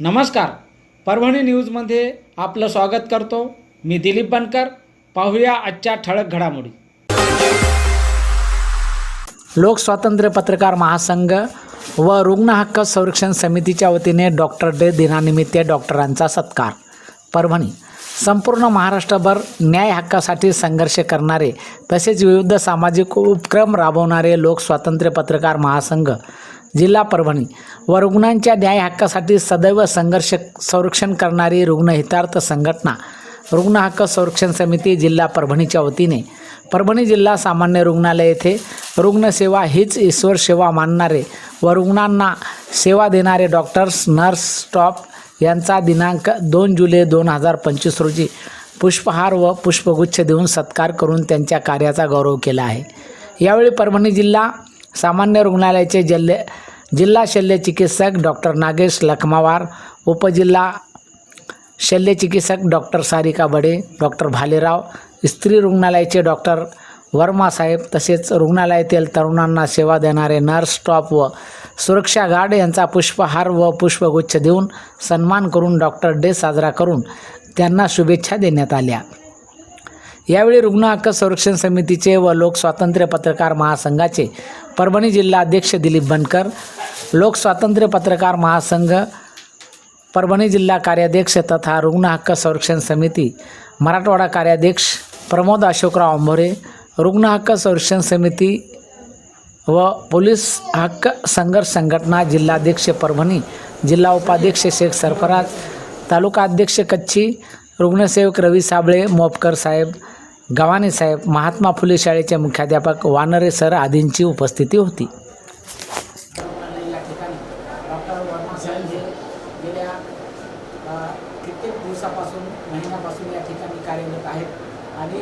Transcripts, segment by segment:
नमस्कार. परभणी न्यूजमध्ये आपलं स्वागत करतो. मी दिलीप बनकर. पाहूया आजच्या ठळक घडामोडी. लोकस्वातंत्र्य पत्रकार महासंघ व रुग्ण हक्क संरक्षण समितीच्या वतीने डॉक्टर डे दिनानिमित्त डॉक्टरांचा सत्कार. परभणी संपूर्ण महाराष्ट्रभर न्याय हक्कासाठी संघर्ष करणारे तसेच विविध सामाजिक उपक्रम राबवणारे लोकस्वातंत्र्य पत्रकार महासंघ जिल्हा परभणी. व रुग्णांच्या न्याय हक्कासाठी सदैव संघर्ष संरक्षण करणारी रुग्णहितार्थ संघटना. रुग्ण हक्क संरक्षण समिती जिल्हा परभणीच्या वतीने. परभणी जिल्हा सामान्य रुग्णालय येथे रुग्णसेवा हीच ईश्वर सेवा मानणारे व रुग्णांना सेवा देणारे डॉक्टर्स नर्स स्टॉप यांचा दिनांक दोन जुलै दोन हजार पंचवीस रोजी पुष्पहार व पुष्पगुच्छ देऊन सत्कार करून त्यांच्या कार्याचा गौरव केला आहे. यावेळी परभणी जिल्हा सामान्य रुग्णालयाचे जल्ले जिल्हा शल्य चिकित्सक डॉक्टर नागेश लखमावार उपजिल्हा शल्यचिकित्सक डॉक्टर सारिका बडे डॉक्टर भालेराव स्त्री रुग्णालयाचे डॉक्टर वर्मा साहेब तसेच रुग्णालयातील तरुणांना सेवा देणारे नर्स स्टॉप व सुरक्षा गार्ड यांचा पुष्पहार व पुष्पगुच्छ देऊन सन्मान करून डॉक्टर डे साजरा करून त्यांना शुभेच्छा देण्यात आल्या. यावेळी रुग्ण हक्क संरक्षण समितीचे व लोकस्वातंत्र्य पत्रकार महासंघाचे परभणी जिल्हा अध्यक्ष दिलीप बनकर लोकस्वातंत्र्य पत्रकार महासंघ परभणी जिल्हा कार्याध्यक्ष तथा रुग्ण हक्क संरक्षण समिती मराठवाडा कार्याध्यक्ष प्रमोद अशोकराव अंभोरे रुग्ण हक्क संरक्षण समिती व पोलीस हक्क संघर्ष संघटना जिल्हाध्यक्ष परभणी जिल्हा उपाध्यक्ष शेख सरफराज तालुका अध्यक्ष कच्छी रुग्णसेवक रवी साबळे मोपकर साहेब गव्हाणे साहेब महात्मा फुले शाळेचे मुख्याध्यापक वानरे सर आदींची उपस्थिती होती. कित्येक दिवसापासून महिन्यापासून या ठिकाणी कार्यरत आहेत आणि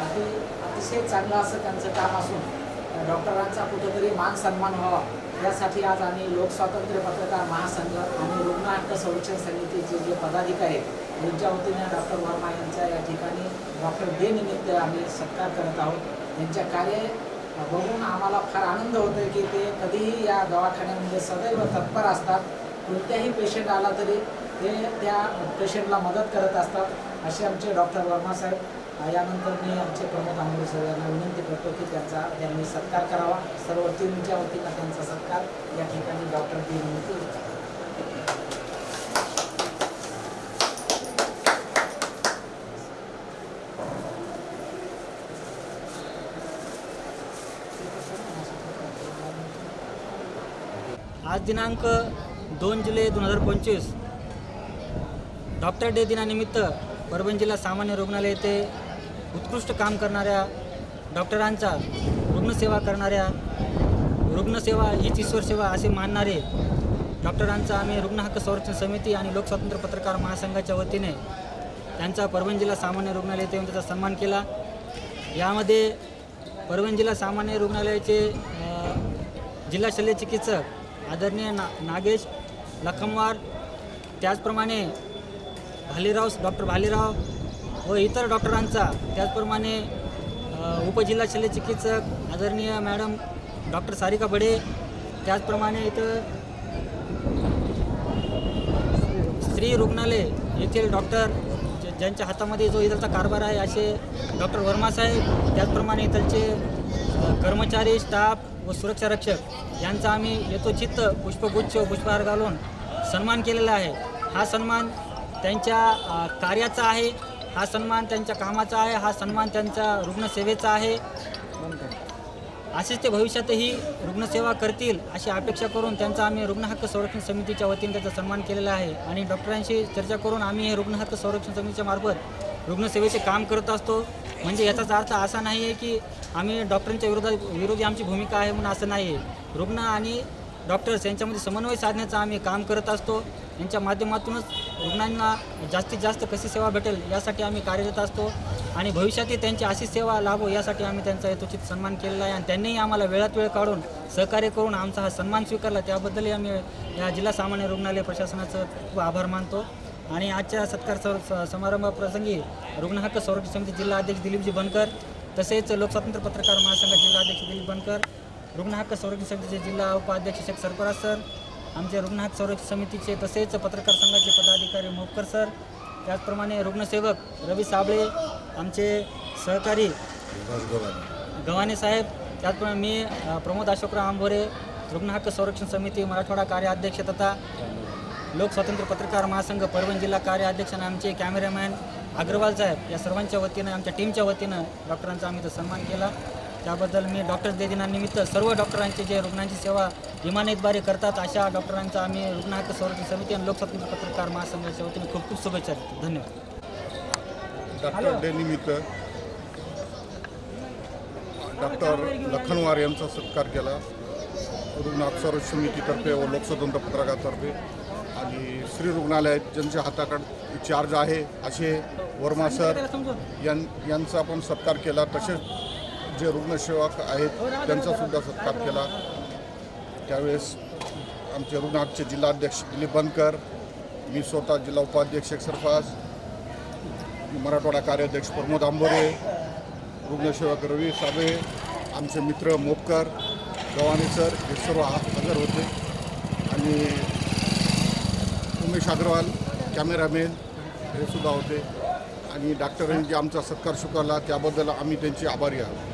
अति अतिशय चांगलं असं त्यांचं काम असून डॉक्टरांचा कुठंतरी मान सन्मान व्हावा. यासाठी आज आम्ही लोकस्वातंत्र्य पत्रकार महासंघ आणि रुग्ण हक्क संरक्षण समितीचे जे पदाधिकारी आहेत यांच्या वतीने डॉक्टर वर्मा यांच्या या ठिकाणी डॉक्टर डे निमित्त आम्ही सत्कार करत आहोत. त्यांच्या कार्य बघून आम्हाला फार आनंद होतो आहे की ते कधीही या दवाखान्यामध्ये सदैव तत्पर असतात. कोणत्याही पेशंट आला तरी ते त्या पेशंटला मदत करत असतात असे आमचे डॉक्टर वर्मा साहेब. यानंतर मी आमचे प्रमोद आंबोरे सर यांना विनंती करतो की त्यांचा त्यांनी सत्कार करावा. सर्व टीमच्या वतीनं त्यांचा सत्कार या ठिकाणी डॉक्टर डी निमित्त आज दिनांक दोन जुलै दोन हजार पंचवीस. डॉक्टर डे दिनानिमित्त परभणी जिल्हा सामान्य रुग्णालय येथे उत्कृष्ट काम करणाऱ्या डॉक्टरांचा रुग्णसेवा करणाऱ्या रुग्णसेवा हीच ईश्वर सेवा असे मानणारे डॉक्टरांचा आम्ही रुग्ण हक्क संरक्षण समिती आणि लोकस्वातंत्र्य पत्रकार महासंघाच्या वतीने त्यांचा परभणी जिल्हा सामान्य रुग्णालय येथे येऊन त्याचा सन्मान केला. यामध्ये परभणी जिल्हा सामान्य रुग्णालयाचे जिल्हा शल्य चिकित्सक आदरणीय ना नागेश लखमवार त्याचप्रमाणे भालेराव डॉक्टर भालेराव व इतर डॉक्टरांचा. त्याचप्रमाणे उपजिल्हा शल्य चिकित्सक आदरणीय मॅडम डॉक्टर सारिका बडे. त्याचप्रमाणे इथं स्त्री रुग्णालय येथील डॉक्टर ज्यांच्या हातामध्ये जो इथलचा कारभार आहे असे डॉक्टर वर्मा साहेब त्याचप्रमाणे इथलचे कर्मचारी स्टाफ व सुरक्षा रक्षक यांचा आम्ही यथोचित पुष्पगुच्छ पुष्पहार घालून सन्मान केलेला आहे. हा सन्मान त्यांच्या कार्याचा आहे. हा सन्मान त्यांच्या कामाचा आहे हा सन्मान त्यांच्या रुग्णसेवेचा आहे. असेच ते भविष्यातही रुग्णसेवा करतील अशी अपेक्षा करून त्यांचा आम्ही रुग्ण हक्क संरक्षण समितीच्या वतीने त्याचा सन्मान केलेला आहे. आणि डॉक्टरांशी चर्चा करून आम्ही हे रुग्ण हक्क संरक्षण समितीच्या मार्फत रुग्णसेवेचे काम करत असतो. म्हणजे याचाच अर्थ असा नाही आहे की आम्ही डॉक्टरांच्या विरोधात विरोधी आमची भूमिका आहे म्हणून असं नाही आहे. रुग्ण आणि डॉक्टर्स यांच्यामध्ये समन्वय साधण्याचं आम्ही काम करत असतो. यांच्या माध्यमातूनच रुग्णांना जास्तीत जास्त कशी सेवा भेटेल यासाठी आम्ही कार्यरत असतो आणि भविष्यातही त्यांची अशी सेवा लाभो यासाठी आम्ही त्यांचा यथोचित सन्मान केलेला आहे आणि त्यांनीही आम्हाला वेळात वेळ काढून सहकार्य करून आमचा हा सन्मान स्वीकारला. त्याबद्दलही आम्ही या जिल्हा सामान्य रुग्णालय प्रशासनाचं खूप आभार मानतो. आणि आजच्या सत्कार स- स- समारंभाप्रसंगी रुग्ण हक्क संरक्षण समिती जिल्हा अध्यक्ष दिलीपजी बनकर तसेच लोकस्वातंत्र्य पत्रकार महासंघाचे जिल्हा अध्यक्ष दिलीप बनकर रुग्ण हक्क संरक्षण समितीचे जिल्हा उपाध्यक्ष शेख सरफराज सर आमचे रुग्ण हक्क संरक्षण समितीचे तसेच पत्रकार संघाचे पदाधिकारी मोपकर सर त्याचप्रमाणे रुग्णसेवक रवी साबळे आमचे सहकारी गव्हाणे. साहेब त्याचप्रमाणे मी प्रमोद अशोकराव आंभोरे रुग्ण हक्क संरक्षण समिती मराठवाडा कार्याध्यक्ष तथा लोक स्वातंत्र्य पत्रकार महासंघ परभणी जिल्हा कार्याध्यक्ष आणि आमचे कॅमेरामॅन अग्रवाल साहेब या सर्वांच्या वतीनं आमच्या टीमच्या वतीनं डॉक्टरांचा आम्ही इथं सन्मान केला. त्याबद्दल मी डॉक्टर्स डे दिनानिमित्त सर्व डॉक्टरांचे जे रुग्णांची सेवा इमानतद्वारे करतात अशा डॉक्टरांचा आम्ही रुग्ण हक्क संरक्षण समिती आणि लोक स्वातंत्र्य पत्रकार महासंघाच्या वतीने खूप खूप शुभेच्छा देतो. धन्यवाद. डॉक्टर डे निमित्त डॉक्टर लखनवार यांचा सत्कार केला. रुग्ण संरक्षण समितीतर्फे व लोकस्वतंत्र पत्रकातर्फे आणि श्री रुग्णालय ज्यांच्या हाताकडे चार्ज आहे असे वर्मा सर यां यांचा पण सत्कार केला. तसेच जे रुग्णसेवक आहेत त्यांचासुद्धा सत्कार केला. त्यावेळेस आमचे रुग्णाचे जिल्हाध्यक्ष दिलीप बनकर मी स्वतः जिल्हा उपाध्यक्ष सरफास मराठवाडा कार्याध्यक्ष प्रमोद आंबोरे रुग्णसेवक रवी साबळे आमचे मित्र मोपकर गव्हाणे सर हे सर्व हजर होते. आणि उमेश अग्रवाल कॅमेरामॅन हे सुद्धा होते. आणि डॉक्टरांनी जे आमचा सत्कार स्वीकारला त्याबद्दल आम्ही त्यांचे आभारी आहोत.